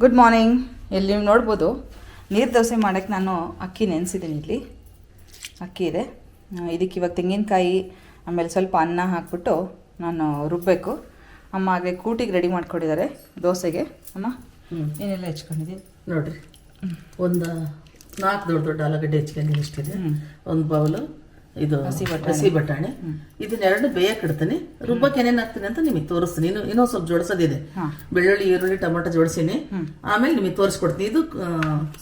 Good morning ಇಲ್ಲಿ ನೀವು ನೋಡ್ಬೋದು ನೀರು ದೋಸೆ ಮಾಡೋಕ್ಕೆ ನಾನು ಅಕ್ಕಿ ನೆನೆಸಿದ್ದೀನಿ ಇಲ್ಲಿ. ಅಕ್ಕಿ ಇದೆ. ಇದಕ್ಕೆ ಇವಾಗ ತೆಂಗಿನಕಾಯಿ ಆಮೇಲೆ ಸ್ವಲ್ಪ ಅನ್ನ ಹಾಕ್ಬಿಟ್ಟು ನಾನು ರುಬ್ಬಬೇಕು ಅಮ್ಮ ಹಾಗೆ ಕೂಟಿಗೆ ರೆಡಿ ಮಾಡ್ಕೊಂಡಿದ್ದಾರೆ ದೋಸೆಗೆ. ಅಮ್ಮ ಹ್ಞೂ ಏನೆಲ್ಲ ಹೆಚ್ಕೊಂಡಿದ್ದೀನಿ ನೋಡಿರಿ. ಒಂದು ನಾಲ್ಕು ದೊಡ್ಡ ದೊಡ್ಡ ಆಲೂಗಡ್ಡೆ ಹೆಚ್ಕೊಂಡಿದ್ದೀನಿ ಇಷ್ಟಿದೆ. ಒಂದು ಬೌಲು ಇದು ಹಸಿ ಬಟಾಣಿ. ಇದನ್ನೆರಡು ಬೇಯಕ್ಕೆ ಇಡ್ತೀನಿ ರುಬ್ಬಕ್ಕೆ ಏನೇನು ಹಾಕ್ತೀನಿ ಅಂತ ನಿಮಗೆ ತೋರಿಸ್ತೀನಿ. ಇನ್ನು ಇನ್ನೊಂದು ಸ್ವಲ್ಪ ಜೋಡಿಸೋದಿದೆ. ಬೆಳ್ಳುಳ್ಳಿ ಈರುಳ್ಳಿ ಟೊಮೆಟೊ ಜೋಡಿಸಿನಿ. ಆಮೇಲೆ ನಿಮಗೆ ತೋರಿಸ್ಕೊಡ್ತೀನಿ. ಇದು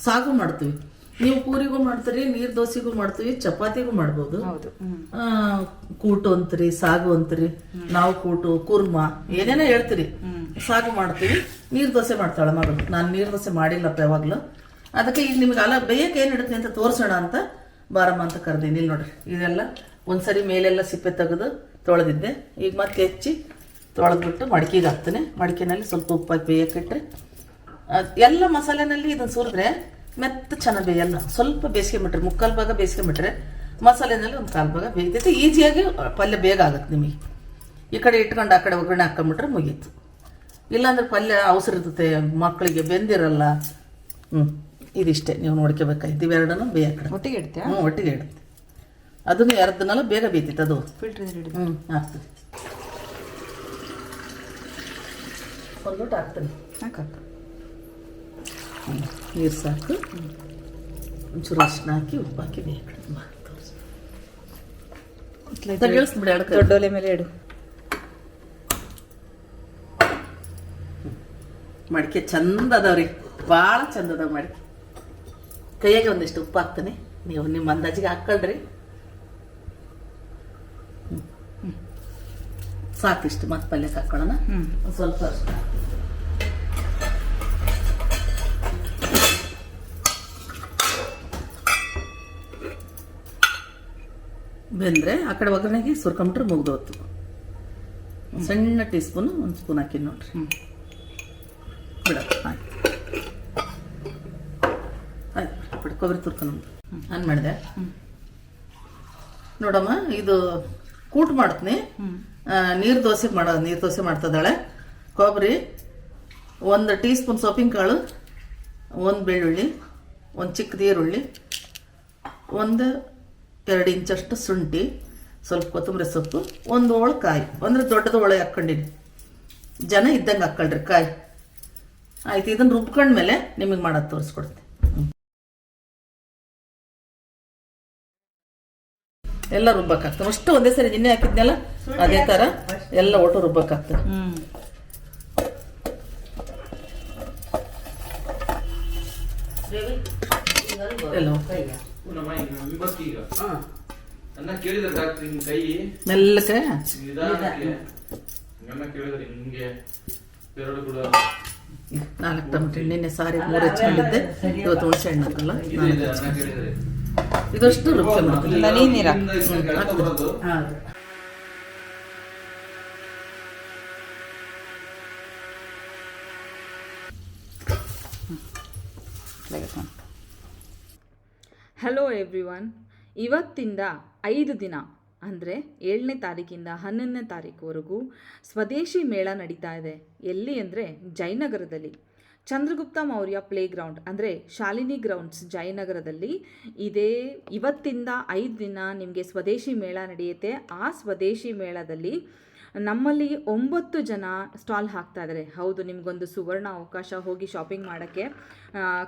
ಸಾಗು ಮಾಡ್ತೀವಿ. ನೀವು ಪೂರಿಗೂ ಮಾಡ್ತೀರಿ ನೀರ್ ದೋಸೆಗೂ ಮಾಡ್ತೀವಿ ಚಪಾತಿಗೂ ಮಾಡ್ಬೋದು. ಕೂಟು ಅಂತೀರಿ ಸಾಗು ಅಂತೀರಿ. ನಾವು ಕೂಟು ಕುರ್ಮ ಏನೇನೋ ಹೇಳ್ತೀರಿ. ಸಾಗು ಮಾಡ್ತೀವಿ. ನೀರ್ ದೋಸೆ ಮಾಡ್ತಾಳೆ ಮಗಳು. ನಾನು ನೀರ್ ದೋಸೆ ಮಾಡಿಲ್ಲಪ್ಪ ಯಾವಾಗ್ಲೂ. ಅದಕ್ಕೆ ಈಗ ನಿಮ್ಗೆ ಅಲ್ಲ ಬೇಯಕ್ಕೆ ಏನ್ ಇಡುತ್ತೆ ಅಂತ ತೋರಿಸೋಣ ಅಂತ ಬಾರಮ್ಮ ಅಂತ ಕರೆದೀನಿ. ಇಲ್ಲಿ ನೋಡ್ರಿ, ಇದೆಲ್ಲ ಒಂದ್ಸರಿ ಮೇಲೆಲ್ಲ ಸಿಪ್ಪೆ ತೆಗೆದು ತೊಳೆದಿದ್ದೆ. ಈಗ ಮತ್ತೆ ಹೆಚ್ಚಿ ತೊಳೆದ್ಬಿಟ್ಟು ಮಡಿಕೆಗೆ ಹಾಕ್ತೇನೆ. ಮಡಿಕೆನಲ್ಲಿ ಸ್ವಲ್ಪ ಉಪ್ಪು ಅದ್ ಎಲ್ಲ ಮಸಾಲೆನಲ್ಲಿ ಇದನ್ನ ಸುರಿದ್ರೆ ಮೆತ್ತ ಚೆನ್ನಾಗಿ ಬೇಯಲ್ಲ. ಸ್ವಲ್ಪ ಬೇಯಿಸ್ಕೊಂಬಿಟ್ರೆ ಮುಕ್ಕಾಲು ಭಾಗ ಬೇಯಿಸ್ಕೊಂಬಿಟ್ರೆ ಮಸಾಲೆನಲ್ಲಿ ಒಂದು ಕಾಲು ಭಾಗ ಬೇಯ್ತೈತೆ. ಈಸಿಯಾಗಿ ಪಲ್ಯ ಬೇಗ ಆಗುತ್ತೆ ನಿಮಗೆ. ಈ ಕಡೆ ಇಟ್ಕೊಂಡು, ಆ ಕಡೆ ಒಗ್ಗರಣೆ ಹಾಕ್ಕೊಂಬಿಟ್ರೆ ಮುಗೀತು. ಇಲ್ಲಾಂದ್ರೆ ಪಲ್ಯ ಅವಸರ ಇರ್ತೈತೆ, ಮಕ್ಕಳಿಗೆ ಬೆಂದಿರಲ್ಲ. ಹ್ಞೂ ಇದಿಷ್ಟೇ. ನೀವು ನೋಡ್ಕೋಬೇಕಾಯ್ತು ಇವೆರಡನ್ನು ಕಡೆ. ಒಟ್ಟಿಗೆ ಇಡ್ತೀಯಾ? ಹ್ಞೂ ಒಟ್ಟಿಗೆ ಇಡುತ್ತೆ ಅದನ್ನು ಎರಡನ್ನೆಲ್ಲ ಬೇಗ ಬೇಯ್ತೈತೆ ಅದು. ಫಿಲ್ಟ್ರ್ ಹ್ಞೂ ಹಾಕ್ತೀವಿ ಒಂದು ಲೋಟ ಹಾಕ್ತೀನಿ. ಹಾಕ ನೀರು ಸಾಕು. ಒಂಚೂರು ಅರ್ಶಿನ ಹಾಕಿ ಉಪ್ಪು ಹಾಕಿ ಬೇಕು ಇಳಿಸ್ಬಿಡಿ ಎಡಕ್ಕೆ ದೊಡ್ಡ ಒಲೆ ಮೇಲೆ ಇಡು. ಮಡಿಕೆ ಚಂದ ಅದಾವ್ರಿ. ಭಾಳ ಚಂದ ಅದಾವ ಮಡಿಕೆ. ಕೈಯಾಗೆ ಒಂದಿಷ್ಟು ಉಪ್ಪು ಹಾಕ್ತೇನೆ. ನೀವು ನಿಮ್ಮ ಅಂದಾಜಿಗೆ ಹಾಕ್ಕೊಳ್ರಿ. ಸಾಕಿಷ್ಟು ಮತ್ತೆ ಪಲ್ಯಕ್ಕೆ ಹಾಕ್ಕೊಳ್ಳೋಣ ಹ್ಞೂ ಸ್ವಲ್ಪ ಅಷ್ಟು. ಬೆಂದರೆ ಆ ಕಡೆ ಒಗ್ಗರಣೆಗೆ ಸುರ್ಕೊಂಬಿಟ್ರೆ ಮುಗ್ದೋತು ಸಣ್ಣ ಟೀ ಸ್ಪೂನು ಒಂದು ಸ್ಪೂನ್ ಹಾಕಿ ನೋಡ್ರಿ. ಹ್ಞೂ ಬಿಡ ಆಯ್ತು ಆಯ್ತು ಬಿಡು ಕೊಬ್ಬರಿ ತುರ್ಕೊಂಡು ಆನ್ ಮಾಡಿದೆ. ನೋಡಮ್ಮ ಇದು ಕೂಟ್ ಮಾಡ್ತೀನಿ. ನೀರು ದೋಸೆ ಮಾಡೋ ನೀರು ದೋಸೆ ಮಾಡ್ತದಾಳೆ ಕೊಬ್ಬರಿ ಒಂದು ಟೀ ಸ್ಪೂನ್ ಸೋಪಿನ ಕಾಳು ಒಂದು ಬೆಳ್ಳುಳ್ಳಿ ಒಂದು ಚಿಕ್ಕದು ಈರುಳ್ಳಿ ಒಂದು ಎರಡು ಇಂಚಷ್ಟು ಶುಂಠಿ ಸ್ವಲ್ಪ ಕೊತ್ತಂಬರಿ ಸೊಪ್ಪು ಒಂದು ಹೋಳು ಕಾಯಿ. ಅಂದರೆ ದೊಡ್ಡದು ಹೋಳೆ ಹಾಕ್ಕೊಂಡಿನಿ. ಜನ ಇದ್ದಂಗೆ ಹಾಕ್ಕೊಳ್ರಿ ಕಾಯಿ. ಆಯ್ತು ಇದನ್ನು ರುಬ್ಕೊಂಡ್ಮೇಲೆ ನಿಮಗೆ ಮಾಡೋದು ತೋರಿಸ್ಕೊಡ್ತೀನಿ. ಎಲ್ಲ ರುಬ್ಬಕ್ಕಾಗ್ತದೆ. ಅಷ್ಟು ಒಂದೇ ಸರಿ ನಿನ್ನೆ ಹಾಕಿದ್ನಲ್ಲ ಅದೇ ಥರ ಎಲ್ಲ ಒಟ್ಟು ರುಬ್ಬಕ್ಕಾಗ್ತದೆ. ಹ್ಞೂ ಮೆಲ್ಲಕ್ಕೆ? ನಾಲ್ಕು ಟಮಟೆ ನಿನ್ನೆ ಸಾರಿ ಮೂರು ಹೆಚ್ಕೊಂಡಿದ್ದೆ ಇವತ್ತು ಹುಣಸೆ ಹಣ್ಣು ಹಾಕಲ್ಲ ಇದಷ್ಟು ರುಬ್ಕೊಂಡ್ಬಿಡ್ತೀನಿ ಮಾಡ್ತೀವಿ ನೀನ್ ನೀರ್ ಹಲೋ ಎವ್ರಿವನ್ ಇವತ್ತಿಂದ ಐದು ದಿನ ಅಂದರೆ ಏಳನೇ ತಾರೀಕಿಂದ ಹನ್ನೊಂದನೇ ತಾರೀಕುವರೆಗೂ ಸ್ವದೇಶಿ ಮೇಳ ನಡೀತಾ ಇದೆ. ಎಲ್ಲಿ ಅಂದರೆ ಜಯನಗರದಲ್ಲಿ. ಚಂದ್ರಗುಪ್ತ ಮೌರ್ಯ ಪ್ಲೇ ಗ್ರೌಂಡ್ ಅಂದರೆ ಶಾಲಿನಿ ಗ್ರೌಂಡ್ಸ್ ಜಯನಗರದಲ್ಲಿ ಇದೇ ಇವತ್ತಿಂದ ಐದು ದಿನ ನಿಮಗೆ ಸ್ವದೇಶಿ ಮೇಳ ನಡೆಯುತ್ತೆ. ಆ ಸ್ವದೇಶಿ ಮೇಳದಲ್ಲಿ ನಮ್ಮಲ್ಲಿ ಒಂಬತ್ತು ಜನ ಸ್ಟಾಲ್ ಹಾಕ್ತಾ ಇದ್ದಾರೆ ಹೌದು, ನಿಮಗೊಂದು ಸುವರ್ಣ ಅವಕಾಶ ಹೋಗಿ ಶಾಪಿಂಗ್ ಮಾಡೋಕ್ಕೆ.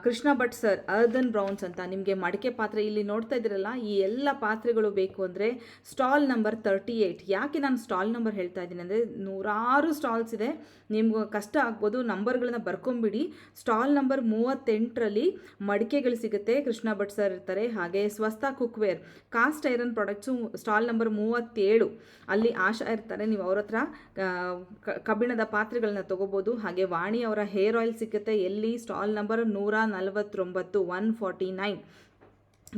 Krishna Bhat sir Earthen Browns ಅಂತ ನಿಮಗೆ ಮಡಿಕೆ ಪಾತ್ರೆ ಇಲ್ಲಿ ನೋಡ್ತಾ ಇದ್ದೀರಲ್ಲ, ಈ ಎಲ್ಲ ಪಾತ್ರೆಗಳು ಬೇಕು ಅಂದರೆ ಸ್ಟಾಲ್ ನಂಬರ್ ತರ್ಟಿ ಏಯ್ಟ್ ಯಾಕೆ ನಾನು ಸ್ಟಾಲ್ ನಂಬರ್ ಹೇಳ್ತಾ ಇದ್ದೀನಿ ಅಂದರೆ ನೂರಾರು ಸ್ಟಾಲ್ಸ್ ಇದೆ. ನಿಮ್ಗೆ ಕಷ್ಟ ಆಗ್ಬೋದು, ನಂಬರ್ಗಳನ್ನ ಬರ್ಕೊಂಬಿಡಿ. ಸ್ಟಾಲ್ ನಂಬರ್ ಮೂವತ್ತೆಂಟರಲ್ಲಿ ಮಡಿಕೆಗಳು ಸಿಗುತ್ತೆ. ಕೃಷ್ಣ ಭಟ್ ಸರ್ ಇರ್ತಾರೆ. ಹಾಗೆ Swastha cookware cast iron products stall number ಮೂವತ್ತೇಳು. ಅಲ್ಲಿ ಆಶಾ ಇರ್ತಾರೆ. ನೀವು ಅವ್ರ ಹತ್ರ ಆ, ಕ- ಕಬ್ಬಿಣದ ಪಾತ್ರೆಗಳನ್ನ ತೊಗೋಬೋದು. ಹಾಗೆ ವಾಣಿ ಅವರ ಹೇರ್ ಆಯಿಲ್ ಸಿಗುತ್ತೆ ಎಲ್ಲಿ? ಸ್ಟಾಲ್ ನಂಬರ್ ನೂರ ನಲವತ್ತೊಂಬತ್ತು ಒನ್ ಫಾರ್ಟಿ ನೈನ್.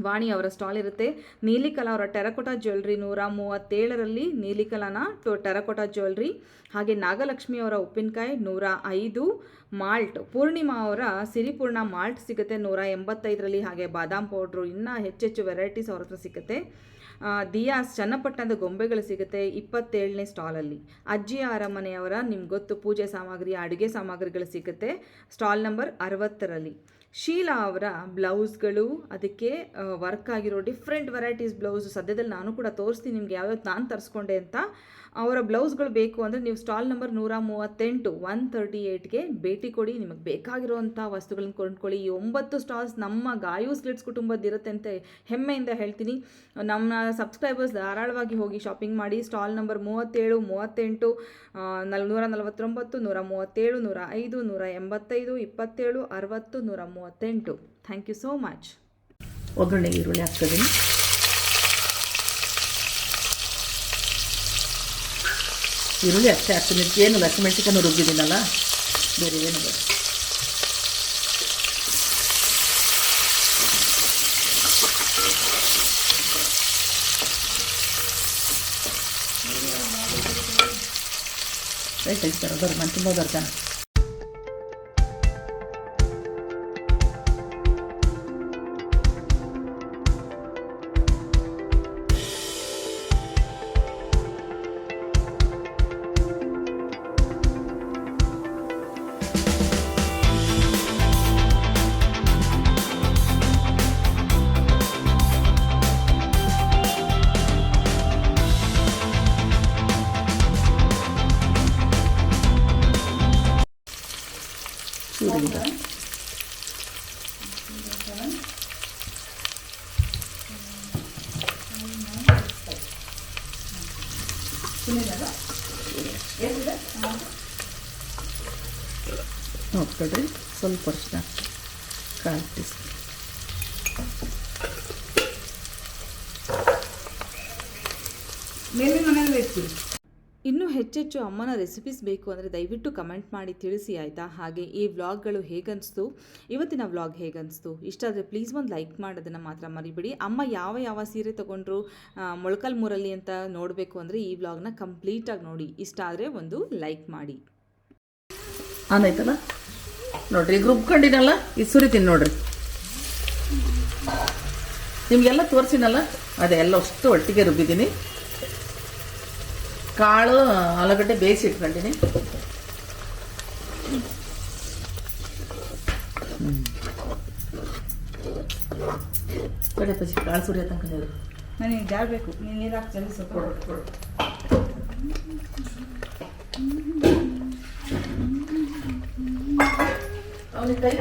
ವಾಣಿ ಅವರ ಸ್ಟಾಲ್ ಇರುತ್ತೆ. ನೀಲಿಕಲಾ ಅವರ ಟೆರಕೋಟಾ ಜ್ಯುವೆಲ್ರಿ ನೂರ ಮೂವತ್ತೇಳರಲ್ಲಿ ನೀಲಿಕಲಾನ ಟೆರಕೋಟಾ ಜ್ಯುವೆಲ್ರಿ. ಹಾಗೆ ನಾಗಲಕ್ಷ್ಮಿ ಅವರ ಉಪ್ಪಿನಕಾಯಿ ನೂರ ಐದು ಮಾಲ್ಟ್ ಪೂರ್ಣಿಮಾ ಅವರ ಸಿರಿಪೂರ್ಣ ಮಾಲ್ಟ್ ಸಿಗುತ್ತೆ ನೂರ ಎಂಬತ್ತೈದರಲ್ಲಿ ಹಾಗೆ ಬಾದಾಮ್ ಪೌಡ್ರು ಇನ್ನೂ ಹೆಚ್ಚೆಚ್ಚು ವೆರೈಟೀಸ್ ಅವ್ರ ಹತ್ರ ಸಿಗುತ್ತೆ ದಿಯಾಸ್ ಚನ್ನಪಟ್ಟಣದ ಗೊಂಬೆಗಳು ಸಿಗುತ್ತೆ ಇಪ್ಪತ್ತೇಳನೇ ಸ್ಟಾಲಲ್ಲಿ. ಅಜ್ಜಿ ಅರಮನೆಯವರ ನಿಮ್ಗೆ ಗೊತ್ತು ಪೂಜೆ ಸಾಮಗ್ರಿ, ಅಡುಗೆ ಸಾಮಗ್ರಿಗಳು ಸಿಗುತ್ತೆ ಸ್ಟಾಲ್ ನಂಬರ್ ಅರವತ್ತರಲ್ಲಿ. ಶೀಲಾ ಅವರ ಬ್ಲೌಸ್ಗಳು, ಅದಕ್ಕೆ ವರ್ಕ್ ಆಗಿರೋ ಡಿಫ್ರೆಂಟ್ ವೆರೈಟೀಸ್ ಬ್ಲೌಸ್ ಸದ್ಯದಲ್ಲಿ ನಾನು ಕೂಡ ತೋರಿಸ್ತೀನಿ, ನಿಮ್ಗೆ ಯಾವ್ಯಾವ್ದು ನಾನು ತರಿಸ್ಕೊಂಡೆ ಅಂತ. ಅವರ ಬ್ಲೌಸ್ಗಳು ಬೇಕು ಅಂದರೆ ನೀವು ಸ್ಟಾಲ್ ನಂಬರ್ ನೂರ ಮೂವತ್ತೆಂಟು ಒನ್ ತರ್ಟಿ ಏಯ್ಟ್ಗೆ ಭೇಟಿ ಕೊಡಿ. ನಿಮಗೆ ಬೇಕಾಗಿರುವಂಥ ವಸ್ತುಗಳನ್ನ ಕೊಂಡ್ಕೊಳ್ಳಿ. ಈ ಒಂಬತ್ತು ಸ್ಟಾಲ್ಸ್ ನಮ್ಮ ಗಾಯು ಸ್ಲಿಟ್ಸ್ ಕುಟುಂಬದ್ದಿರುತ್ತೆ ಅಂತ ಹೆಮ್ಮೆಯಿಂದ ಹೇಳ್ತೀನಿ. ನಮ್ಮ ಸಬ್ಸ್ಕ್ರೈಬರ್ಸ್ ಧಾರಾಳವಾಗಿ ಹೋಗಿ ಶಾಪಿಂಗ್ ಮಾಡಿ. ಸ್ಟಾಲ್ ನಂಬರ್ ಮೂವತ್ತೇಳು, ಮೂವತ್ತೆಂಟು ನಲ್, ನೂರ ನಲವತ್ತೊಂಬತ್ತು, ನೂರ ಮೂವತ್ತೇಳು, ನೂರ ಐದು, ನೂರ ಎಂಬತ್ತೈದು, ಇಪ್ಪತ್ತೇಳು, ಅರವತ್ತು, ನೂರ ಮೂವತ್ತೆಂಟು. ಥ್ಯಾಂಕ್ ಯು ಸೋ ಮಚ್ ಒಗ್ಗರಣೆ ಈರುಳ್ಳಿ ಹಾಕ್ತಿದ್ದೀನಿ ಈರುಳ್ಳಿ ಅಷ್ಟೇ ಹಾಕ್ತೀನಿ. ಏನು ಹಸಿಮೆಣ್ಸಿಕಾನು ರುಬ್ಬಿದ್ದೀನಲ್ಲ? ಬೇರೆ ಏನು ರೈಟ್ ತೆಗಿತಾರೆ ಬರ್ರಿ ನಾನು ತುಂಬ ಬರ್ತಾನೆ. ಇನ್ನೂ ಹೆಚ್ಚೆಚ್ಚು ಅಮ್ಮನ ರೆಸಿಪೀಸ್ ಬೇಕು ಅಂದರೆ ದಯವಿಟ್ಟು ಕಮೆಂಟ್ ಮಾಡಿ ತಿಳಿಸಿ ಆಯಿತಾ? ಹಾಗೆ ಈ ವ್ಲಾಗ್ಗಳು ಹೇಗನ್ನಿಸ್ತು ಇವತ್ತಿನ ವ್ಲಾಗ್ ಹೇಗನ್ನಿಸ್ತು ಇಷ್ಟ ಆದರೆ ಪ್ಲೀಸ್ ಒಂದು ಲೈಕ್ ಮಾಡೋದನ್ನು ಮಾತ್ರ ಮರಿಬೇಡಿ. ಅಮ್ಮ ಯಾವ ಯಾವ ಸೀರೆ ತೊಗೊಂಡ್ರು ಮೊಳಕಲ್ ಮೂರಲ್ಲಿ ಅಂತ ನೋಡಬೇಕು ಅಂದರೆ ಈ ವ್ಲಾಗ್ನ ಕಂಪ್ಲೀಟಾಗಿ ನೋಡಿ. ಇಷ್ಟ ಆದರೆ ಒಂದು ಲೈಕ್ ಮಾಡಿ. ಆನಾಯ್ತಲ್ಲ ನೋಡ್ರಿ ಈಗ ಕಂಡಿನಲ್ಲ? ಇದು ಸುರಿತೀನಿ ನೋಡ್ರಿ. ನಿಮಗೆಲ್ಲ ತೋರಿಸಿನಲ್ಲ? ಅದೆಲ್ಲ ಅಷ್ಟು ಒಟ್ಟಿಗೆ ರುಬ್ಬಿದ್ದೀನಿ. ಕಾಳು ಆಲೂಗಡ್ಡೆ ಬೇಯಿಸಿ ಇಟ್ಕೊಂಡಿನಿ ಕಡೆ ಕಾಳು ಸುರಿಯ ತನಕ ನನಗೆ ಜಾರ್ ಬೇಕು. ನೀನು ನೀರು ಹಾಕಿ ಚಲಿಸು ಅವನಿಗೆ ಕೈ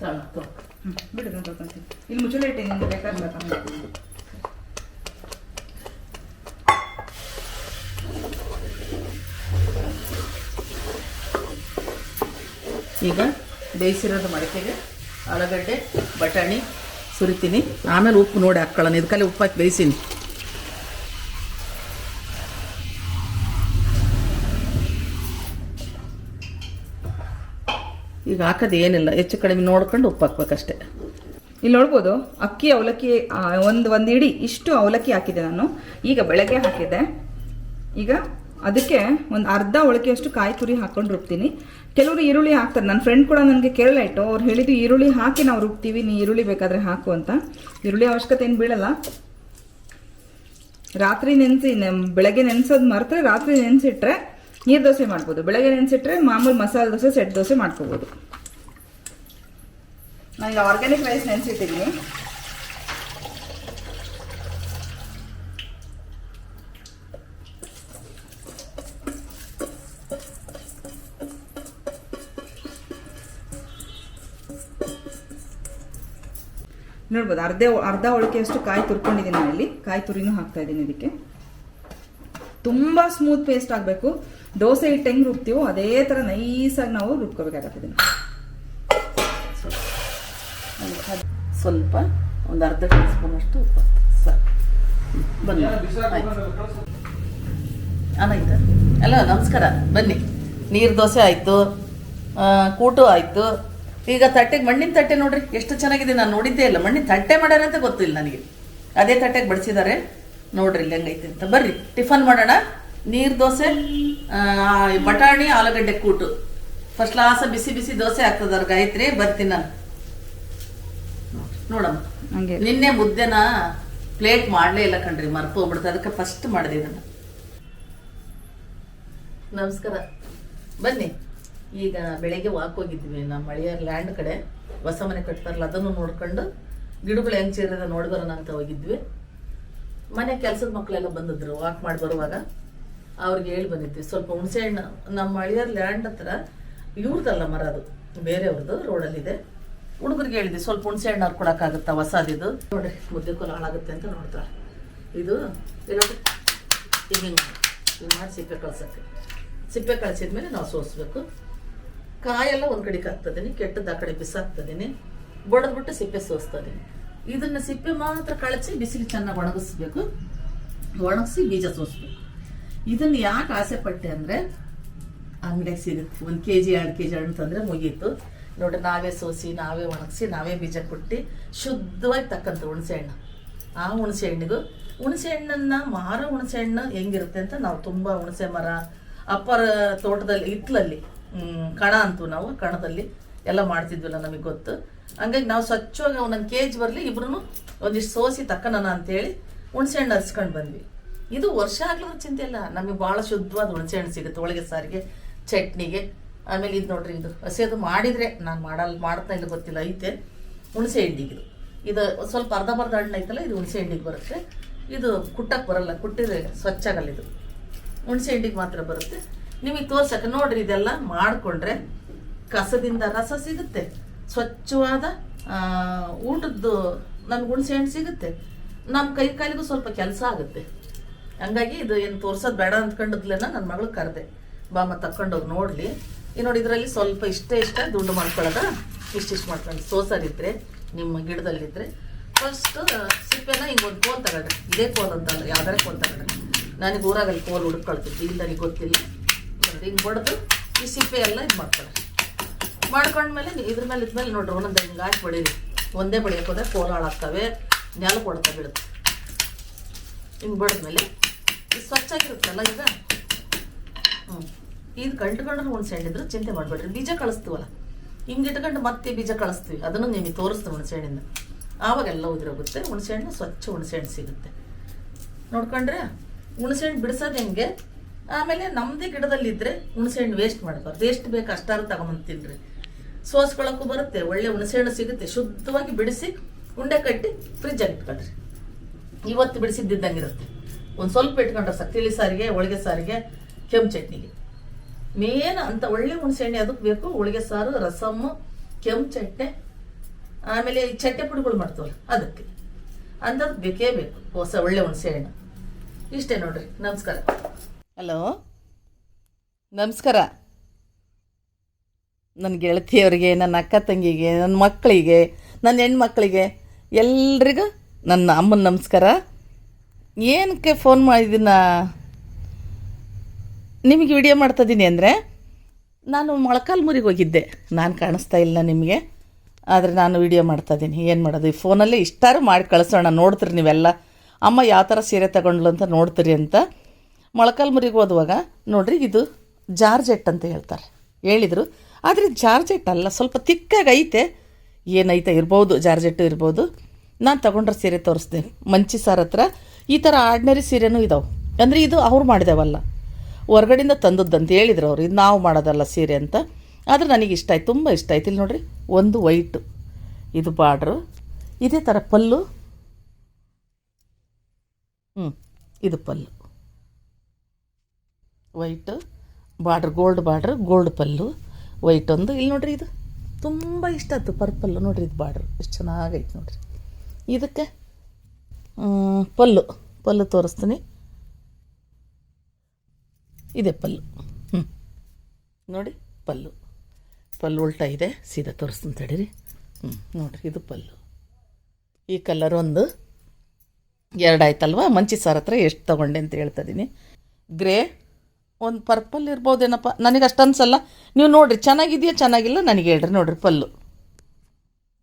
ತಗೋ ಬಿಡು ನಾನು ತೊಳ್ಕೊಂತೀನಿ. ಇಲ್ಲಿ ಮುಚ್ಚಳ ಇಟ್ಟೆ ಈಗ ಬೇಯಿಸಿರೋದು ಮಡಕೆಗೆ, ಆಲೂಗಡ್ಡೆ, ಬಟಾಣಿ, ಸುರಿತೀನಿ. ಆಮೇಲೆ ಉಪ್ಪು ನೋಡಿ ಹಾಕ್ಕೊಳ್ಳೋಣ. ಇದಕ್ಕಲ್ಲಿ ಉಪ್ಪು ಹಾಕಿ ಬೇಯಿಸೀನಿ. ಈಗ ಹಾಕೋದು ಏನಿಲ್ಲ. ಹೆಚ್ಚು ಕಡಿಮೆ ನೋಡ್ಕೊಂಡು ಉಪ್ಪು ಹಾಕ್ಬೇಕಷ್ಟೆ. ಇಲ್ಲಿ ನೋಡ್ಬೋದು, ಅಕ್ಕಿ ಅವಲಕ್ಕಿ ಒಂದು ಒಂದು ಇಡೀ ಇಷ್ಟು ಅವಲಕ್ಕಿ ಹಾಕಿದೆ ನಾನು. ಈಗ ಬೆಳಗ್ಗೆ ಹಾಕಿದ್ದೆ. ಈಗ ಅದಕ್ಕೆ ಒಂದು ಅರ್ಧ ಒಳಕೆಯಷ್ಟು ಕಾಯಿ ತುರಿ ಹಾಕೊಂಡು ರುಬ್ತೀನಿ. ಕೆಲವರು ಈರುಳ್ಳಿ ಹಾಕ್ತಾರೆ. ನನ್ನ ಫ್ರೆಂಡ್ ಕೂಡ ನನಗೆ ಕೇರಳ ಇಟ್ಟು ಅವ್ರು ಹೇಳಿದ್ದು ಈರುಳ್ಳಿ ಹಾಕಿ ನಾವು ರುಬ್ತೀವಿ, ನೀ ಈರುಳ್ಳಿ ಬೇಕಾದರೆ ಹಾಕು ಅಂತ. ಈರುಳ್ಳಿ ಅವಶ್ಯಕತೆ ಏನು ಬೀಳಲ್ಲ. ರಾತ್ರಿ ನೆನೆಸಿ ಬೆಳಗ್ಗೆ ನೆನೆಸೋದು ಮರೆತರೆ ರಾತ್ರಿ ನೆನೆಸಿಟ್ರೆ ನೀರು ದೋಸೆ ಮಾಡ್ಬೋದು. ಬೆಳಗ್ಗೆ ನೆನೆಸಿಟ್ರೆ ಮಾಮೂಲಿ ಮಸಾಲೆ ದೋಸೆ, ಸೆಟ್ ದೋಸೆ ಮಾಡ್ಕೋಬೋದು. ನಾನು ಆರ್ಗ್ಯಾನಿಕ್ ರೈಸ್ ನೆನೆಸಿಟ್ಟಿದ್ದೀನಿ ನೋಡ್ಬೋದು, ಅರ್ಧ ಅರ್ಧ ಒಳಕೆಯಷ್ಟು ಕಾಯಿ ತುರ್ಕೊಂಡಿದ್ದೀನಿ ಇಲ್ಲಿ ಕಾಯಿ ತುರಿನೂ ಹಾಕ್ತಾ ಇದ್ದೀನಿ ಇದಕ್ಕೆ. ತುಂಬ ಸ್ಮೂತ್ ಪೇಸ್ಟ್ ಆಗಬೇಕು. ದೋಸೆ ಹಿಟ್ಟು ಹೆಂಗೆ ರುಬ್ತೀವೋ ಅದೇ ಥರ ನೈಸಾಗಿ ನಾವು ರುಬ್ಕೋಬೇಕಾಗತ್ತೆ ಇದನ್ನು ಸ್ವಲ್ಪ ಒಂದು ಅರ್ಧ ಟೀ ಸ್ಪೂನ್ ಅಷ್ಟು ಉಪ್ಪು ಸಾಕು ಬನ್ನಿ ಆನಾಯ್ತು ಅಲ್ಲ ನಮಸ್ಕಾರ. ಬನ್ನಿ. ನೀರು ದೋಸೆ ಆಯಿತು ಕೂಟು ಆಯಿತು. ಈಗ ತಟ್ಟೆಗೆ ಮಣ್ಣಿನ ತಟ್ಟೆ ನೋಡ್ರಿ ಎಷ್ಟು ಚೆನ್ನಾಗಿದೆ. ನಾನು ನೋಡಿದ್ದೇ ಇಲ್ಲ. ಮಣ್ಣಿನ ತಟ್ಟೆ ಮಾಡ್ಯಾರ ಅಂತ ಗೊತ್ತಿಲ್ಲ ನನಗೆ. ಅದೇ ತಟ್ಟೆಗೆ ಬಡಿಸಿದ್ದಾರೆ ನೋಡ್ರಿ ಇಲ್ಲಿ ಹೆಂಗೈತೆ ಅಂತ. ಬರ್ರಿ ಟಿಫನ್ ಮಾಡೋಣ. ನೀರು ದೋಸೆ ಬಟಾಣಿ ಆಲೂಗಡ್ಡೆ ಕೂಟು. ಫಸ್ಟ್ ಕ್ಲಾಸ್ ಬಿಸಿ ಬಿಸಿ ದೋಸೆ ಆಗ್ತದ ಗಾಯತ್ರಿ. ಬರ್ತೀನಿ ನಾನು. ನೋಡಮ್ಮ ಹಂಗೆ. ನಿನ್ನೆ ಮುದ್ದೆನ ಪ್ಲೇಟ್ ಮಾಡಲೇ ಇಲ್ಲ ಕಣ್ರಿ ಮರ್ತು ಹೋಗ್ಬಿಡ್ತು. ಅದಕ್ಕೆ ಫಸ್ಟ್ ಮಾಡಿದೆ ನಾನು ನಮಸ್ಕಾರ. ಬನ್ನಿ. ಈಗ ಬೆಳಿಗ್ಗೆ ವಾಕ್ ಹೋಗಿದ್ವಿ. ನಮ್ಮ ಮಳೆಯ ಲ್ಯಾಂಡ್ ಕಡೆ ಹೊಸ ಮನೆ ಕಟ್ತಾರಲ್ಲ ಅದನ್ನು ನೋಡ್ಕೊಂಡು ಗಿಡಗಳು ಹೆಂಗೆ ಸೇರಿದ ನೋಡಿ ಬರೋಣ ಅಂತ ಹೋಗಿದ್ವಿ. ಮನೆ ಕೆಲಸದ ಮಕ್ಕಳೆಲ್ಲ ಬಂದಿದ್ರು ವಾಕ್ ಮಾಡಿ ಬರುವಾಗ. ಅವ್ರಿಗೆ ಹೇಳಿ ಬಂದಿದ್ವಿ ಸ್ವಲ್ಪ ಹುಣಸೆ ಹಣ್ಣು. ನಮ್ಮ ಮಳೆಯರ್ ಲ್ಯಾಂಡ್ ಹತ್ರ ಇವ್ರದ್ದಲ್ಲ ಮರ ಅದು ಬೇರೆಯವ್ರದ್ದು ರೋಡಲ್ಲಿದೆ ಹುಡುಗರಿಗೆ ಹೇಳಿದೆ, ಸ್ವಲ್ಪ ಹುಣಸೆ ಹಣ್ಣು ಅವ್ರು ಕೊಡೋಕ್ಕಾಗುತ್ತಾ ಹೊಸದಿದು? ನೋಡ್ರಿ ಮುದ್ದೆ ಕೋಲ ಹಾಳಾಗುತ್ತೆ ಅಂತ ನೋಡ್ತಾರೆ. ಇದು ಏನೋ ಸಿಪ್ಪೆ ಕಳ್ಸಕ್ಕೆ. ಸಿಪ್ಪೆ ಕಳಿಸಿದ್ಮೇಲೆ ನಾವು ಸೋಸ್ಬೇಕು. ಕಾಯೆಲ್ಲ ಒಂದು ಕಡೆಗೆ ಹಾಕ್ತದೀನಿ ಕೆಟ್ಟದ್ದು ಆ ಕಡೆ ಬಿಸಾಕ್ತದೀನಿ. ಬಡದ್ಬಿಟ್ಟು ಸಿಪ್ಪೆ ಸೋಸ್ತದೀನಿ. ಇದನ್ನ ಸಿಪ್ಪೆ ಮಾತ್ರ ಕಳಚಿ ಬಿಸಿಲು ಚೆನ್ನಾಗಿ ಒಣಗಿಸ್ಬೇಕು. ಒಣಗಿಸಿ ಬೀಜ ಸೋಸ್ಬೇಕು. ಇದನ್ನ ಯಾಕೆ ಆಸೆ ಪಟ್ಟೆ ಅಂದ್ರೆ, ಅಂಗಡಿಯಾಗ ಸಿಗುತ್ತೆ. ಒಂದು ಕೆ ಜಿ ಎರಡು ಕೆ ಜಿ ಹಣ್ಣು ತಂದರೆ ಮುಗೀತು. ನೋಡಿ ನಾವೇ ಸೋಸಿ, ನಾವೇ ಒಣಗಿಸಿ, ನಾವೇ ಬೀಜ ಕೊಟ್ಟು ಶುದ್ಧವಾಗಿ ತಕ್ಕಂಥ ಹುಣಸೆ ಹಣ್ಣು. ಆ ಹುಣಸೆ ಹಣ್ಣಿಗೂ, ಹುಣಸೆ ಹಣ್ಣನ್ನು ಮಾರೋ ಹುಣಸೆ ಹಣ್ಣು ಹೆಂಗಿರುತ್ತೆ ಅಂತ ನಾವು ತುಂಬ ಹುಣಸೆ ಮರ, ಅಪ್ಪರ ತೋಟದಲ್ಲಿ ಹಿತ್ಲಲ್ಲಿ ಕಣ ಅಂತು ನಾವು ಕಣದಲ್ಲಿ ಎಲ್ಲ ಮಾಡ್ತಿದ್ವಲ್ಲ ನಮಗೆ ಗೊತ್ತು. ಹಂಗಾಗಿ ನಾವು ಸ್ವಚ್ಛವಾಗಿ ಒಂದೊಂದು ಕೆ ಜಿ ಬರಲಿ ಇಬ್ರು ಒಂದಿಷ್ಟು ಸೋಸಿ ತಕ್ಕನನ ಅಂತೇಳಿ ಹುಣಸೆ ಹಣ್ಣು ಹರಿಸ್ಕೊಂಡು ಬಂದ್ವಿ. ಇದು ವರ್ಷ ಆಗ್ಲೂ ಚಿಂತೆ ಇಲ್ಲ. ನಮಗೆ ಭಾಳ ಶುದ್ಧವಾದ ಹುಣಸೆ ಹಣ್ಣು ಸಿಗುತ್ತೆ. ಹೋಳಿಗೆ ಸಾರಿಗೆ, ಚಟ್ನಿಗೆ. ಆಮೇಲೆ ಇದು ನೋಡ್ರಿ ಇದು. ಹಸಿ ಅದು ಮಾಡಿದ್ರೆ ನಾನು ಮಾಡಲ್ಲ ಮಾಡ್ತಾ ಇಲ್ಲ ಗೊತ್ತಿಲ್ಲ, ಐತೆ. ಹುಣಸೆ ಹಿಂಡಿಗೆ ಇದು. ಸ್ವಲ್ಪ ಅರ್ಧ ಬರ್ಧ ಹಣ್ಣು ಐತಲ್ಲ, ಇದು ಹುಣಸೆ ಹಿಂಡಿಗೆ ಬರುತ್ತೆ. ಇದು ಕುಟ್ಟಕ್ಕೆ ಬರಲ್ಲ, ಕುಟ್ಟಿದ್ರೆ ಸ್ವಚ್ಛ ಆಗಲ್ಲ ಇದು. ಹುಣಸೆ ಹಿಂಡಿಗೆ ಮಾತ್ರ ಬರುತ್ತೆ. ನಿಮಗೆ ತೋರ್ಸಕ್ಕೆ ನೋಡ್ರಿ ಇದೆಲ್ಲ ಮಾಡಿಕೊಂಡ್ರೆ ಕಸದಿಂದ ರಸ ಸಿಗುತ್ತೆ. ಸ್ವಚ್ಛವಾದ ಊಟದ್ದು ನಮ್ಗೆ ಹುಣಸೆ ಹಣ್ಣು ಸಿಗುತ್ತೆ. ನಮ್ಮ ಕೈ ಕಾಲಿಗೂ ಸ್ವಲ್ಪ ಕೆಲಸ ಆಗುತ್ತೆ. ಹಂಗಾಗಿ ಇದು ಏನು ತೋರ್ಸೋದು ಬೇಡ ಅಂದ್ಕೊಂಡದ್ಲೇನ ನನ್ನ ಮಗಳು ಕರೆದೆ. ಬಾಮ ತಕ್ಕೊಂಡೋಗಿ ನೋಡಲಿ. ಈ ನೋಡಿ ಇದರಲ್ಲಿ ಸ್ವಲ್ಪ ಇಷ್ಟೇ ಇಷ್ಟ, ದುಂಡು ಮಾಡ್ಕೊಳ್ಳೋದ? ಇಷ್ಟಿಷ್ಟು ಮಾಡ್ಕೊಂಡು ಸೋಸರಿದ್ರೆ ನಿಮ್ಮ ಗಿಡದಲ್ಲಿದ್ದರೆ ಫಸ್ಟ್ ಸಿಪ್ಪೆನ ಹಿಂಗೆ ಒಂದು ಕೋಲ್ ತಗೊಳ್ರಿ. ಇದೇ ಕೋಲ್ ಅಂತಲ್ಲ ಯಾವ್ದಾರ ಕೋಲ್ ತಗೊಳ್ರಿ. ನನಗೆ ಊರಾಗಲ್ಲಿ ಕೋಲ್ ಹುಡುಕೊಳ್ತಿದ್ದೆ ಇಲ್ಲಿ ನನಗೆ ಗೊತ್ತಿಲ್ಲ. ನೋಡಿ, ಹಿಂಗೆ ಹೊಡೆದು ಈ ಸಿಪ್ಪೆ ಎಲ್ಲ ಇದು ಮಾಡ್ಕೊಳ್ಳಿ ಮಾಡ್ಕೊಂಡ್ಮೇಲೆ ಇದ್ರ ಮೇಲೆ ಇದ್ಮೇಲೆ ನೋಡ್ರಿ, ಒಂದೊಂದು ಹಿಂಗೆ ಹಾಕಿ ಬಡೀರಿ ಒಂದೇ ಬಡಿಯಕ್ಕೆ ಹೋದ್ರೆ ಕೋಲ್ ಹಾಳಾಗ್ತವೆ, ನೆಲ ಕೊಡ್ತಾ ಬೀಳುತ್ತೆ. ಹಿಂಗೆ ಬಡಿದ್ಮೇಲೆ ಇದು ಸ್ವಚ್ಛಾಗಿರುತ್ತಲ್ಲ ಈಗ? ಹ್ಞೂ ಇದು ಕಂಡುಕೊಂಡ್ರೆ ಹುಣಸೆ ಹಣ್ಣಿದ್ರೆ ಚಿಂತೆ ಮಾಡಬೇಡ್ರಿ. ಬೀಜ ಕಳಿಸ್ತೀವಲ್ಲ, ಹಿಂಗೆ ಇಟ್ಕೊಂಡು ಮತ್ತೆ ಬೀಜ ಕಳಿಸ್ತೀವಿ. ಅದನ್ನು ನಿಮಗೆ ತೋರಿಸ್ತೀವಿ ಹುಣಸೆ ಹಣ್ಣಿಂದ ಆವಾಗೆಲ್ಲ ಉದುರೋಗುತ್ತೆ. ಹುಣಸೆ ಹಣ್ಣು ಸ್ವಚ್ಛ ಹುಣಸೆ ಹಣ್ಣು ಸಿಗುತ್ತೆ. ನೋಡ್ಕೊಂಡ್ರೆ ಹುಣಸೆ ಹಣ್ಣು ಬಿಡಿಸೋದು ಹೆಂಗೆ? ಆಮೇಲೆ ನಮ್ಮದೇ ಗಿಡದಲ್ಲಿದ್ದರೆ ಹುಣಸೆ ಹಣ್ಣು ವೇಸ್ಟ್ ಮಾಡಬಾರ್ದು. ಎಷ್ಟು ಬೇಕು, ಅಷ್ಟಾರು ತಗೊಂಬಂದು ತಿನ್ನಿರಿ ಸೋಸ್ಕೊಳ್ಳೋಕ್ಕೂ ಬರುತ್ತೆ. ಒಳ್ಳೆ ಹುಣಸೆ ಹಣ್ಣು ಸಿಗುತ್ತೆ. ಶುದ್ಧವಾಗಿ ಬಿಡಿಸಿ ಉಂಡೆ ಕಟ್ಟಿ ಫ್ರಿಜ್ಜಾಗಿ ಇಟ್ಕೊಳ್ರಿ ಇವತ್ತು ಬಿಡಿಸಿದ್ದಂಗಿರುತ್ತೆ ಒಂದು ಸ್ವಲ್ಪ ಇಟ್ಕೊಂಡ್ರೆ ಸಕ್ತಿಲಿ ಸಾರಿಗೆ, ಹೋಳಿಗೆ ಸಾರಿಗೆ, ಕೆಂಪು ಚಟ್ನಿಗೆ. ಮೇನ್ ಅಂತ ಒಳ್ಳೆ ಹುಣಸೆ ಹಣ್ಣೆ ಅದಕ್ಕೆ ಬೇಕು? ಹೋಳಿಗೆ ಸಾರು, ರಸಮ್, ಕೆಂಪು ಚಟ್ನಿ, ಆಮೇಲೆ ಈ ಚಟ್ಟೆ ಪುಡಿಗಳು ಮಾಡ್ತವಲ್ಲ, ಅದಕ್ಕೆ. ಅಂಥದ್ದು ಬೇಕೇ ಬೇಕು, ಹೊಸ ಒಳ್ಳೆ ಹುಣಸೆ ಹಣ್ಣು ಇಷ್ಟೇ ನೋಡ್ರಿ, ನಮಸ್ಕಾರ. ಹಲೋ? ನಮಸ್ಕಾರ. ನನ್ನ ಗೆಳತಿಯವರಿಗೆ, ನನ್ನ ಅಕ್ಕ ತಂಗಿಗೆ, ನನ್ನ ಮಕ್ಕಳಿಗೆ, ನನ್ನ ಹೆಣ್ಮಕ್ಳಿಗೆ, ಎಲ್ರಿಗೂ ನನ್ನ ಅಮ್ಮನ ನಮಸ್ಕಾರ. ಏನಕ್ಕೆ ಫೋನ್ ಮಾಡಿದ್ದೀನ? ನಿಮಗೆ ವಿಡಿಯೋ ಮಾಡ್ತಾಯಿದ್ದೀನಿ ಅಂದರೆ, ನಾನು ಮೊಳಕಾಲ್ಮೂರಿಗೆ ಹೋಗಿದ್ದೆ. ನಾನು ಕಾಣಿಸ್ತಾ ಇಲ್ಲ ನಿಮಗೆ. ಆದರೆ ನಾನು ವಿಡಿಯೋ ಮಾಡ್ತಾಯಿದ್ದೀನಿ ಏನು ಮಾಡೋದು? ಈ ಫೋನಲ್ಲೇ ಇಷ್ಟಾರು ಮಾಡಿ ಕಳಿಸೋಣ. ನೋಡ್ತೀರಿ ನೀವೆಲ್ಲ. ಅಮ್ಮ ಯಾವ ಥರ ಸೀರೆ ತಗೊಂಡ್ಲು ಅಂತ ನೋಡ್ತೀರಿ ಅಂತ. ಮೊಳಕಾಲ್ಮುರಿಗೆ ಹೋದುವಾಗ, ನೋಡ್ರಿ ಇದು ಜಾರ್ಜೆಟ್ ಅಂತ ಹೇಳ್ತಾರೆ. ಹೇಳಿದರು. ಆದರೆ ಜಾರ್ಜೆಟ್ ಅಲ್ಲ, ಸ್ವಲ್ಪ ತಿಕ್ಕಾಗಿ ಐತೆ. ಏನೈತೆ ಇರ್ಬೋದು, ಜಾರ್ಜೆಟ್ಟು ಇರ್ಬೋದು. ನಾನು ತಗೊಂಡ್ರೆ ಸೀರೆ ತೋರಿಸ್ತೀನಿ ಮಂಚಿ ಸಾರ್ ಹತ್ರ ಈ ಥರ ಆರ್ಡ್ನರಿ ಸೀರೆನೂ ಇದಾವೆ. ಅಂದರೆ ಇದು ಅವ್ರು ಮಾಡಿದೆವಲ್ಲ. ಹೊರ್ಗಡೆಯಿಂದ ತಂದದ್ದಂತ ಹೇಳಿದ್ರು ಅವ್ರು, ಇದು ನಾವು ಮಾಡೋದಲ್ಲ ಸೀರೆ ಅಂತ. ಆದರೆ ನನಗೆ ಇಷ್ಟ ಆಯ್ತು, ತುಂಬ ಇಷ್ಟ ಆಯ್ತು. ಇಲ್ಲಿ ನೋಡಿರಿ, ಒಂದು ವೈಟು ಇದು ಬಾರ್ಡ್ರು ಇದೇ ಥರ ಪಲ್ಲು. ಹ್ಞೂ ಇದು ಪಲ್ಲು. White border gold border gold ಪಲ್ಲು. ವೈಟ್ ಒಂದು, ಇಲ್ಲಿ ನೋಡ್ರಿ ಇದು. ತುಂಬ ಇಷ್ಟ ಆಯ್ತು ಪರ್ಪಲ್ಲು ನೋಡ್ರಿ ಇದು ಬಾರ್ಡ್ರ್ ಎಷ್ಟು ಚೆನ್ನಾಗೈತೆ ನೋಡ್ರಿ. ಇದಕ್ಕೆ ಪಲ್ಲು. ಪಲ್ಲು ತೋರಿಸ್ತೀನಿ. ಇದೆ ಪಲ್ಲು. ಹ್ಞೂ ನೋಡಿ, ಪಲ್ಲು. ಪಲ್ಲು ಉಲ್ಟಾ ಇದೆ, ಸೀದಾ ತೋರಿಸ್ತೀನಿ ತಡೀರಿ. ಹ್ಞೂ ನೋಡಿರಿ, ಇದು ಪಲ್ಲು. ಈ ಕಲರ್ ಒಂದು ಎರಡು ಆಯ್ತಲ್ವಾ? ಮಂಚಿ ಸಾರ್ ಹತ್ರ ಎಷ್ಟು ತೊಗೊಂಡೆ ಅಂತ ಹೇಳ್ತಾ ಇದ್ದೀನಿ ಗ್ರೇ ಒಂದು ಪರ್ಪಲ್ ಇರ್ಬೋದೇನಪ್ಪ? ನನಗೆ ಅಷ್ಟು ಅನ್ಸಲ್ಲ. ನೀವು ನೋಡಿರಿ, ಚೆನ್ನಾಗಿದೆಯಾ, ಚೆನ್ನಾಗಿಲ್ಲ? ನನಗೆ ಹೇಳ್ರಿ ನೋಡಿರಿ ಪಲ್ಲು.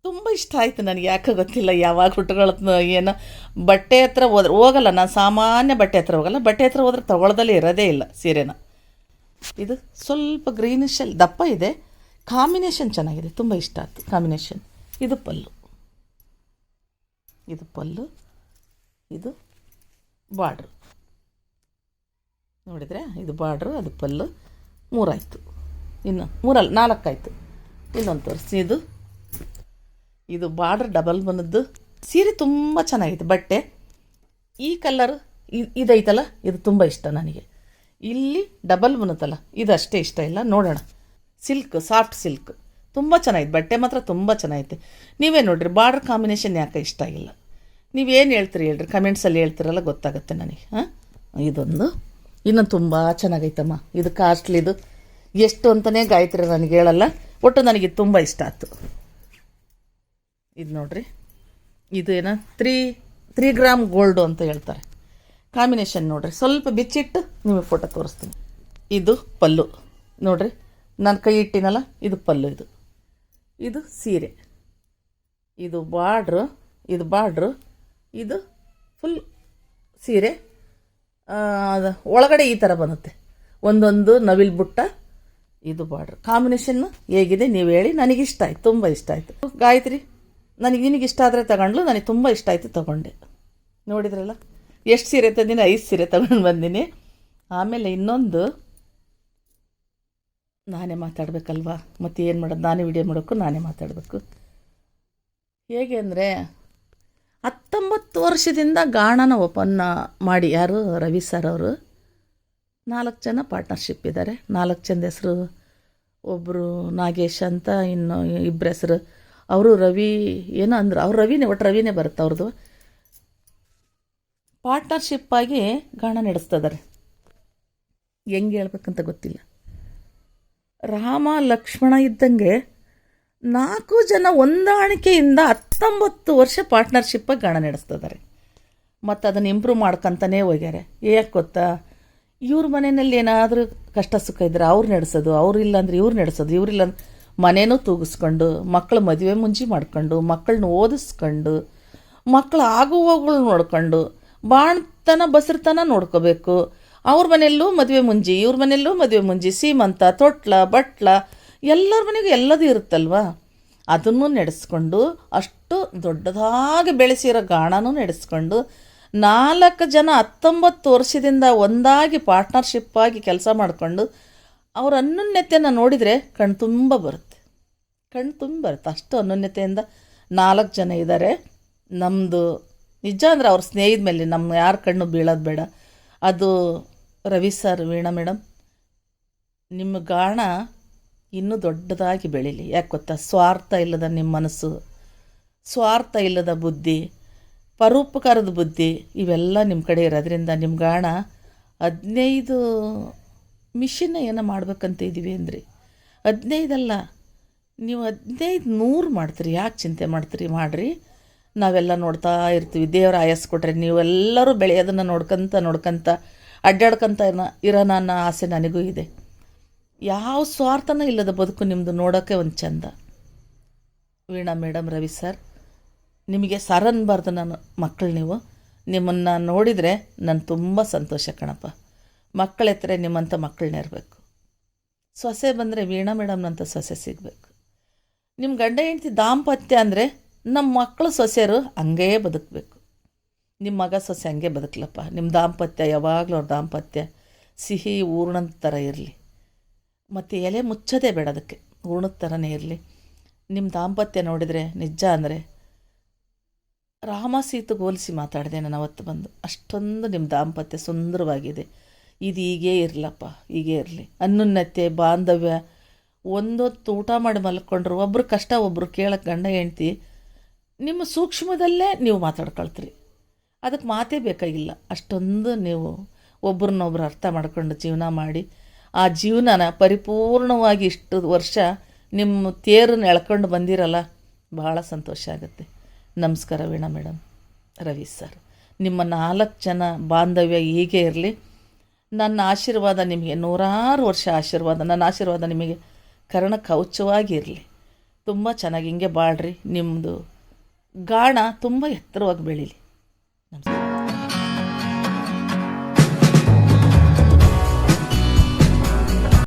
ತುಂಬ ಇಷ್ಟ ಆಯಿತು ನನಗೆ. ಯಾಕೆ ಗೊತ್ತಿಲ್ಲ, ಯಾವಾಗ ಹುಟ್ಟುಗಳತ್ನ ಏನು. ಬಟ್ಟೆ ಹತ್ರ ಹೋದ್ರೆ, ಹೋಗಲ್ಲ ನಾನು, ಸಾಮಾನ್ಯ ಬಟ್ಟೆ ಹತ್ರ ಹೋಗಲ್ಲ. ಬಟ್ಟೆ ಹತ್ರ ಹೋದ್ರೆ ತಗೊಳ್ದಲ್ಲೇ ಇರೋದೇ ಇಲ್ಲ ಸೀರೆನ. ಇದು ಸ್ವಲ್ಪ ಗ್ರೀನಿಶಲ್ಲಿ ದಪ್ಪ ಇದೆ. ಕಾಂಬಿನೇಷನ್ ಚೆನ್ನಾಗಿದೆ, ತುಂಬ ಇಷ್ಟ ಆಯ್ತು. ಕಾಂಬಿನೇಷನ್. ಇದು ಪಲ್ಲು. ಇದು ಪಲ್ಲು. ಇದು ಬಾರ್ಡ್ರು. ನೋಡಿದರೆ ಇದು ಬಾರ್ಡ್ರು, ಅದು ಪಲ್ಲು. ಮೂರಾಯಿತು. ಇನ್ನು ಮೂರಲ್ಲ, ನಾಲ್ಕಾಯಿತು. ಇನ್ನೊಂದು ತೋರಿಸಿ. ಇದು ಇದು ಬಾರ್ಡ್ರ್ ಡಬಲ್ ಬಂದದ್ದು. ಸೀರೆ ತುಂಬ ಚೆನ್ನಾಗಿದೆ ಬಟ್ಟೆ. ಈ ಕಲರ್ ಇದೈತಲ್ಲ, ಇದು ತುಂಬ ಇಷ್ಟ ನನಗೆ. ಇಲ್ಲಿ ಡಬಲ್ ಬಂದತ್ತಲ್ಲ ಇದು ಅಷ್ಟೇ ಇಷ್ಟ ಇಲ್ಲ, ನೋಡೋಣ. ಸಿಲ್ಕ್ ಸಾಫ್ಟ್ ಸಿಲ್ಕ್ ತುಂಬ ಚೆನ್ನಾಗಿದೆ ಬಟ್ಟೆ ಮಾತ್ರ ತುಂಬ ಚೆನ್ನಾಗಿದೆ ನೀವೇ ನೋಡಿರಿ, ಬಾರ್ಡ್ರ್ ಕಾಂಬಿನೇಷನ್ ಯಾಕೆ ಇಷ್ಟ ಆಗಿಲ್ಲ ನೀವೇನು ಹೇಳ್ತೀರಿ ಹೇಳ್ರಿ ಕಮೆಂಟ್ಸಲ್ಲಿ ಹೇಳ್ತೀರಲ್ಲ, ಗೊತ್ತಾಗುತ್ತೆ ನನಗೆ, ಹಾಂ? ಇದೊಂದು. ಇನ್ನೊಂದು ತುಂಬ ಚೆನ್ನಾಗೈತಮ್ಮ, ಇದು ಕಾಸ್ಟ್ಲಿದು ಎಷ್ಟು ಅಂತಲೇ ಗಾಯತ್ರಿ, ನನಗೆ ಹೇಳಲ್ಲ. ಒಟ್ಟು ನನಗೆ ತುಂಬ ಇಷ್ಟ ಆಯ್ತು. ಇದು ನೋಡ್ರಿ. ಇದು ಏನ? ತ್ರೀ ತ್ರೀ ಗ್ರಾಮ್ ಗೋಲ್ಡು ಅಂತ ಹೇಳ್ತಾರೆ. ಕಾಂಬಿನೇಷನ್ ನೋಡ್ರಿ. ಸ್ವಲ್ಪ ಬಿಚ್ಚಿಟ್ಟು ನಿಮಗೆ ಫೋಟೋ ತೋರಿಸ್ತೀನಿ. ಇದು ಪಲ್ಲು. ನೋಡ್ರಿ. ನಾನು ಕೈ ಇಟ್ಟಿನಲ್ಲ, ಇದು ಪಲ್ಲು ಇದು. ಇದು ಸೀರೆ. ಇದು ಬಾರ್ಡ್ರು ಇದು ಬಾರ್ಡ್ರು, ಇದು ಫುಲ್ ಸೀರೆ. ಅದು ಒಳಗಡೆ ಈ ಥರ ಬರುತ್ತೆ. ಒಂದೊಂದು ನವಿಲ್ ಬುಟ್ಟ, ಇದು ಬಾರ್ಡ್ರ್. ಕಾಂಬಿನೇಷನ್ನು ಹೇಗಿದೆ? ನೀವು ಹೇಳಿ. ನನಗಿಷ್ಟ ಆಯ್ತು. ತುಂಬ ಇಷ್ಟ ಆಯಿತು. ಗಾಯತ್ರಿ. ನನಗೆ ನಿನಗೆ ಇಷ್ಟ ಆದರೆ ತಗೊಂಡ್ಲು, ನನಗೆ ತುಂಬ ಇಷ್ಟ ಆಯಿತು ತಗೊಂಡೆ. ನೋಡಿದ್ರಲ್ಲ? ಎಷ್ಟು ಸೀರೆ ತಂದಿನ, ಐದು ಸೀರೆ ತಗೊಂಡು ಬಂದೀನಿ. ಆಮೇಲೆ ಇನ್ನೊಂದು, ನಾನೇ ಮಾತಾಡಬೇಕಲ್ವಾ? ಮತ್ತು ಏನು ಮಾಡೋದು? ನಾನೇ ವಿಡಿಯೋ ಮಾಡೋಕ್ಕೂ ನಾನೇ ಮಾತಾಡಬೇಕು. ಹೇಗೆ ಅಂದರೆ, ಹತ್ತೊಂಬತ್ತು ವರ್ಷದಿಂದ ಗಾಣನ ಒಪ್ಪನ್ನ ಮಾಡಿ ಯಾರು? ರವಿ ಸರ್ ಅವರು. ನಾಲ್ಕು ಜನ ಪಾರ್ಟ್ನರ್ಶಿಪ್ ಇದ್ದಾರೆ ನಾಲ್ಕು ಜನದ ಹೆಸರು ಒಬ್ಬರು ನಾಗೇಶ್ ಅಂತ, ಇನ್ನು ಇಬ್ಬರ ಹೆಸರು ಅವರು ರವಿ ಏನೋ ಅಂದ್ರೆ, ಅವ್ರು ರವಿನೇ ಒಟ್ಟು ರವಿನೇ ಬರುತ್ತೆ ಅವ್ರದ್ದು ಪಾರ್ಟ್ನರ್ಶಿಪ್ ಆಗಿ ಗಾಣ ನಡೆಸ್ತಿದ್ದಾರೆ ಹೆಂಗೆ ಹೇಳ್ಬೇಕಂತ ಗೊತ್ತಿಲ್ಲ. ರಾಮ, ಲಕ್ಷ್ಮಣ ಇದ್ದಂಗೆ ನಾಲ್ಕು ಜನ ಹೊಂದಾಣಿಕೆಯಿಂದ ಹತ್ತೊಂಬತ್ತು ವರ್ಷ ಪಾರ್ಟ್ನರ್ಶಿಪ್ಪಾಗಿ ಗಾಣ ನಡೆಸ್ತಿದ್ದಾರೆ ಮತ್ತು ಅದನ್ನು ಇಂಪ್ರೂವ್ ಮಾಡ್ಕೊತಾನೇ ಹೋಗ್ಯಾರೆ. ಏಕೆ ಗೊತ್ತಾ? ಇವ್ರ ಮನೆಯಲ್ಲಿ ಏನಾದರೂ ಕಷ್ಟ ಸುಖ ಇದ್ದರೆ ಅವ್ರು ನಡೆಸೋದು, ಅವ್ರು ಇಲ್ಲಾಂದ್ರೆ ಇವ್ರು ನಡೆಸೋದು ಇವ್ರಿಲ್ಲ ಮನೇನೂ ತೂಗಿಸ್ಕೊಂಡು, ಮಕ್ಕಳು ಮದುವೆ ಮುಂಜಿ ಮಾಡ್ಕೊಂಡು, ಮಕ್ಕಳನ್ನ ಓದಿಸ್ಕೊಂಡು, ಮಕ್ಕಳು ಆಗು ಹೋಗುಗಳು ನೋಡ್ಕೊಂಡು, ಬಾಣ್ತನ, ಬಸರ್ತನ ನೋಡ್ಕೋಬೇಕು. ಅವ್ರ ಮನೆಯಲ್ಲೂ ಮದುವೆ ಮುಂಜಿ, ಇವ್ರ ಮನೆಯಲ್ಲೂ ಮದುವೆ ಮುಂಜಿ, ಸೀಮಂತ, ತೊಟ್ಲ, ಬಟ್ಲ, ಎಲ್ಲರ ಮನೆಗೂ ಎಲ್ಲದೂ ಇರುತ್ತಲ್ವಾ? ಅದನ್ನು ನಡೆಸ್ಕೊಂಡು, ಅಷ್ಟು ದೊಡ್ಡದಾಗಿ ಬೆಳೆಸಿರೋ ಗಾಣನೂ ನಡೆಸ್ಕೊಂಡು, ನಾಲ್ಕು ಜನ ಹತ್ತೊಂಬತ್ತು ವರ್ಷದಿಂದ ಒಂದಾಗಿ ಪಾರ್ಟ್ನರ್ಶಿಪ್ಪಾಗಿ ಕೆಲಸ ಮಾಡಿಕೊಂಡು ಅವ್ರ ಅನ್ಯೋನ್ಯತೆಯನ್ನು ನೋಡಿದರೆ ಕಣ್ ತುಂಬ ಬರುತ್ತೆ. ಕಣ್ ತುಂಬ ಬರುತ್ತೆ. ಅಷ್ಟು ಅನ್ಯೋನ್ಯತೆಯಿಂದ ನಾಲ್ಕು ಜನ ಇದ್ದಾರೆ ನಮ್ಮದು ನಿಜ ಅಂದರೆ ಅವ್ರ ಸ್ನೇಹಿತ ಮೇಲೆ ನಮ್ಮ ಯಾರ ಕಣ್ಣು ಬೀಳೋದು ಬೇಡ. ಅದು ರವಿ ಸರ್, ವೀಣಾ ಮೇಡಮ್ ನಿಮ್ಮ ಗಾಣ ಇನ್ನೂ ದೊಡ್ಡದಾಗಿ ಬೆಳೀಲಿ. ಯಾಕೆ ಗೊತ್ತಾ? ಸ್ವಾರ್ಥ ಇಲ್ಲದ ನಿಮ್ಮ ಮನಸ್ಸು, ಸ್ವಾರ್ಥ ಇಲ್ಲದ ಬುದ್ಧಿ, ಪರೋಪಕಾರದ ಬುದ್ಧಿ ಇವೆಲ್ಲ ನಿಮ್ಮ ಕಡೆ ಇರೋದ್ರಿಂದ ನಿಮ್ಮ ಗಾಣ ಹದಿನೈದು ಮಿಷಿನ್ನ ಏನೋ ಮಾಡ್ಬೇಕಂತ ಇದ್ದೀವಿ ಅಂದ್ರಿ. ಹದಿನೈದಲ್ಲ, ನೀವು ಹದಿನೈದು ನೂರು ಮಾಡ್ತೀರಿ. ಯಾಕೆ ಚಿಂತೆ ಮಾಡ್ತೀರಿ? ಮಾಡಿರಿ. ನಾವೆಲ್ಲ ನೋಡ್ತಾ ಇರ್ತೀವಿ. ದೇವರ ಆಯಸ್ ಕೊಟ್ರೆ ನೀವೆಲ್ಲರೂ ಬೆಳೆಯೋದನ್ನು ನೋಡ್ಕೊತ, ನೋಡ್ಕೊಂತ, ಅಡ್ಡಾಡ್ಕೊಂತ ಇರೋಣ ಅನ್ನೋ ಆಸೆ ನನಗೂ ಇದೆ. ಯಾವ ಸ್ವಾರ್ಥನೂ ಇಲ್ಲದ ಬದುಕು ನಿಮ್ಮದು ನೋಡೋಕ್ಕೆ ಒಂದು ಚಂದ. ವೀಣಾ ಮೇಡಮ್ ರವಿ ಸರ್, ನಿಮಗೆ ಸರ್ ಅನ್ನಬಾರ್ದು ನಾನು ಮಕ್ಕಳು ನೀವು. ನಿಮ್ಮನ್ನು ನೋಡಿದರೆ ನಾನು ತುಂಬ ಸಂತೋಷ ಕಣಪ್ಪ. ಮಕ್ಕಳ ಹತ್ರ ನಿಮ್ಮಂಥ ಮಕ್ಕಳನ್ನ ಇರಬೇಕು. ಸೊಸೆ ಬಂದರೆ ವೀಣಾ ಮೇಡಮ್ನಂಥ ಸೊಸೆ ಸಿಗಬೇಕು. ನಿಮ್ಮ ಗಂಡ ಹೆಂಡ್ತಿ ದಾಂಪತ್ಯ ಅಂದರೆ ನಮ್ಮ ಮಕ್ಕಳು ಸೊಸೆಯರು ಹಂಗೇ ಬದುಕಬೇಕು. ನಿಮ್ಮ ಮಗ ಸೊಸೆ ಹಂಗೆ ಬದುಕಲಪ್ಪ. ನಿಮ್ಮ ದಾಂಪತ್ಯ ಯಾವಾಗಲೂ ಅವ್ರ ದಾಂಪತ್ಯ ಸಿಹಿ ಹೂರ್ಣದ ಥರ ಇರಲಿ. ಮತ್ತು ಎಲೆ ಮುಚ್ಚೋದೇ ಬೇಡ ಅದಕ್ಕೆ. ಹೂರ್ಣದ ಥರನೇ ಇರಲಿ. ನಿಮ್ಮ ದಾಂಪತ್ಯ ನೋಡಿದರೆ ನಿಜ ಅಂದರೆ ರಾಮ ಸೀತು ಹೋಲಿಸಿ ಮಾತಾಡಿದೆ ನಾನು ಅವತ್ತು ಬಂದು. ಅಷ್ಟೊಂದು ನಿಮ್ಮ ದಾಂಪತ್ಯ ಸುಂದರವಾಗಿದೆ. ಇದು ಹೀಗೇ ಇರಲಪ್ಪ, ಹೀಗೇ ಇರಲಿ. ಅನ್ನುನ್ನತೆ ಬಾಂಧವ್ಯ, ಒಂದೊತ್ತು ಊಟ ಮಾಡಿ ಮಲ್ಕೊಂಡ್ರು ಒಬ್ಬರು ಕಷ್ಟ ಒಬ್ಬರು ಕೇಳಕ್ಕೆ ಗಂಡ, ಹೆಂಡ್ತಿ, ನಿಮ್ಮ ಸೂಕ್ಷ್ಮದಲ್ಲೇ ನೀವು ಮಾತಾಡ್ಕೊಳ್ತೀರಿ. ಅದಕ್ಕೆ ಮಾತೇ ಬೇಕಾಗಿಲ್ಲ. ಅಷ್ಟೊಂದು ನೀವು ಒಬ್ರನ್ನೊಬ್ರು ಅರ್ಥ ಮಾಡ್ಕೊಂಡು ಜೀವನ ಮಾಡಿ, ಆ ಜೀವನನ ಪರಿಪೂರ್ಣವಾಗಿ ಇಷ್ಟು ವರ್ಷ ನಿಮ್ಮ ತೇರನ್ನ ಎಳ್ಕೊಂಡು ಬಂದಿರಲ್ಲ ಭಾಳ ಸಂತೋಷ ಆಗುತ್ತೆ. ನಮಸ್ಕಾರ ವೀಣಾ ಮೇಡಮ್ ರವಿ ಸರ್. ನಿಮ್ಮ ನಾಲ್ಕು ಜನ ಬಾಂಧವ್ಯ ಹೀಗೆ ಇರಲಿ. ನನ್ನ ಆಶೀರ್ವಾದ ನಿಮಗೆ, ನೂರಾರು ವರ್ಷ ಆಶೀರ್ವಾದ, ನನ್ನ ಆಶೀರ್ವಾದ ನಿಮಗೆ ಕರ್ಣ ಕೌಚವಾಗಿರಲಿ. ತುಂಬ ಚೆನ್ನಾಗಿ ಹಿಂಗೆ ಬಾಳ್ರಿ ನಿಮ್ಮದು ಗಾಣ ತುಂಬ ಎತ್ತರವಾಗಿ ಬೆಳೀಲಿ.